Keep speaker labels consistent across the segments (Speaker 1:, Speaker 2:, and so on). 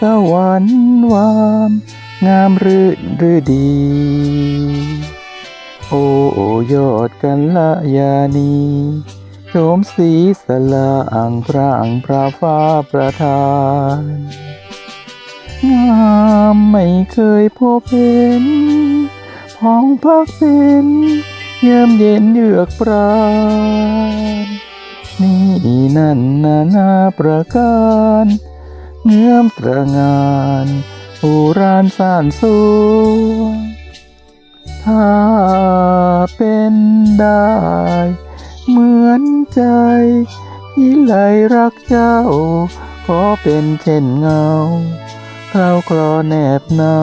Speaker 1: สวรรค์วาม งามรื่นฤดี โอ้ยอดกันละยานีโฉมสีสลาอ่างพระอ่างพระฟ้าประทาน งามไม่เคยพบเห็นพองพักเป็นเยี่ยมเย็นเยือกปราณนี่นั่นนานาประการ เงื่อมตระงานอุรานสานสวงถ้าเป็นได้ เหมือนใจที่ไหลรักเจ้า ขอเป็นเช่นเงาเคราคลอแนบหนา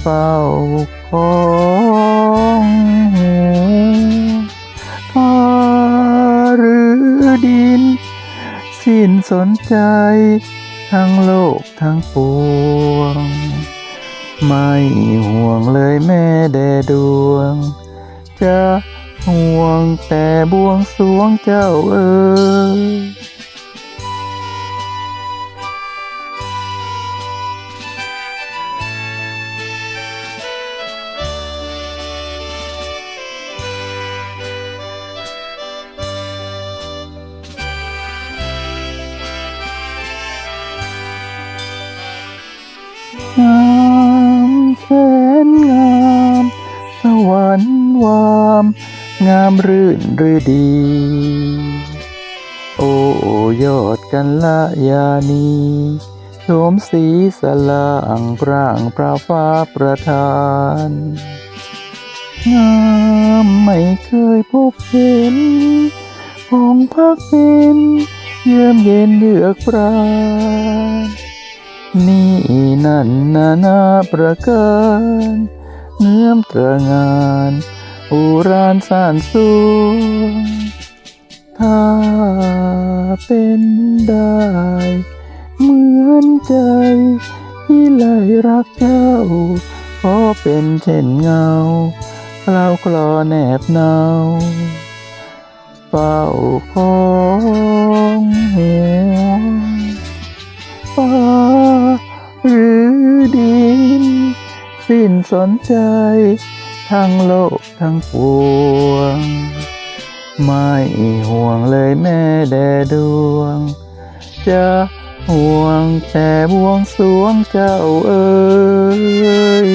Speaker 1: เฝ้าของหูฟ้าหรือดิน สิ้นสนใจ ทั้งโลกทั้งปวง ไม่ห่วงเลยแม่แดดวง จะห่วงแต่บวงสรวงเจ้าเอ๋ย งามแสนงาม สวรรค์วาม งามรื่นฤดี โอ้ยอดกันละยานีโฉมสีสลาอ่างพร่างพระฟ้าประทาน งามไม่เคยพบเห็นพองพักเป็นเยือมเย็นเยือกปราณ นี่นั่นนานาประการเงื่อมตระงานอุรานสานสวงถ้าเป็นได้ เหมือนใจ ที่ไหลรักเจ้าขอเป็นเช่นเงาคลาคลอแนบหนาเฝ้าขอ สิ้นสนใจ ทั้งโลกทั้งปวง ไม่ห่วงเลยแม่แด่ดวง จะห่วงแต่บวงสวงเจ้าเอ๋ย